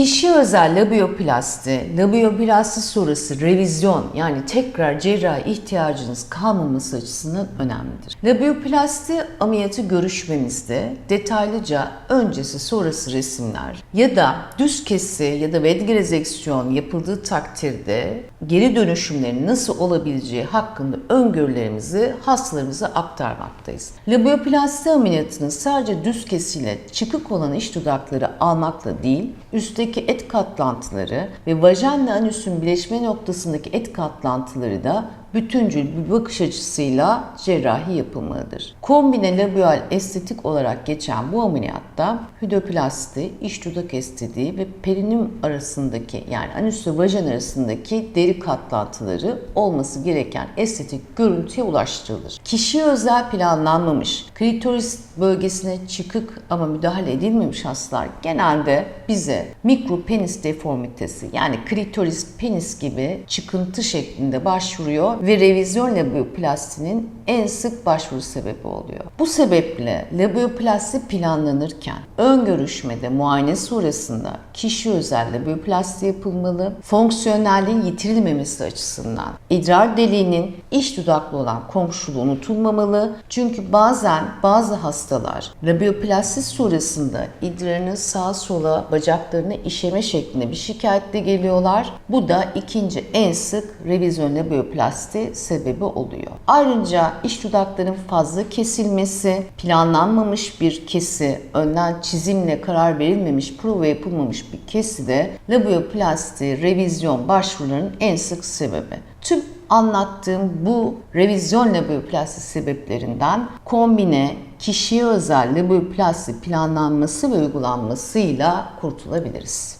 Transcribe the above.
Kişi özel labiyoplasti, labiyoplasti sonrası revizyon yani tekrar cerrahi ihtiyacınız kalmaması açısından önemlidir. Labiyoplasti ameliyatı görüşmemizde detaylıca öncesi sonrası resimler ya da düz kesi ya da vedgerezeksiyon yapıldığı takdirde geri dönüşümlerin nasıl olabileceği hakkında öngörülerimizi hastalarımıza aktarmaktayız. Labiyoplasti ameliyatının sadece düz kesiyle çıkık olan iç dudakları almakla değil, üstteki et katlantıları ve vajinle anüsün birleşme noktasındaki et katlantıları da bütüncül bir bakış açısıyla cerrahi yapılmalıdır. Kombine labial estetik olarak geçen bu ameliyatta hüdoplasti, iç dudak estetiği ve perineum arasındaki yani anüs ve vajin arasındaki deri katlantıları olması gereken estetik görüntüye ulaştırılır. Kişiye özel planlanmamış, klitoris bölgesine çıkık ama müdahale edilmemiş hastalar genelde bize mikro penis deformitesi yani klitoris penis gibi çıkıntı şeklinde başvuruyor ve revizyon labioplastinin en sık başvuru sebebi oluyor. Bu sebeple labioplasti planlanırken ön görüşmede muayene sonrasında kişi özel labioplasti yapılmalı. Fonksiyonelliğin yitirilmemesi açısından idrar deliğinin iç dudaklı olan komşuluğu unutulmamalı. Çünkü bazen bazı hastalar labioplasti sonrasında idrarını sağa sola bacaklarına işeme şeklinde bir şikayetle geliyorlar. Bu da ikinci en sık revizyon labioplasti sebebi oluyor. Ayrıca iç dudakların fazla kesilmesi, planlanmamış bir kesi, önden çizimle karar verilmemiş, prova yapılmamış bir kesi de labioplasti, revizyon başvurularının en sık sebebi. Tüm anlattığım bu revizyon labioplasti sebeplerinden kombine kişiye özel labioplasti planlanması ve uygulanmasıyla kurtulabiliriz.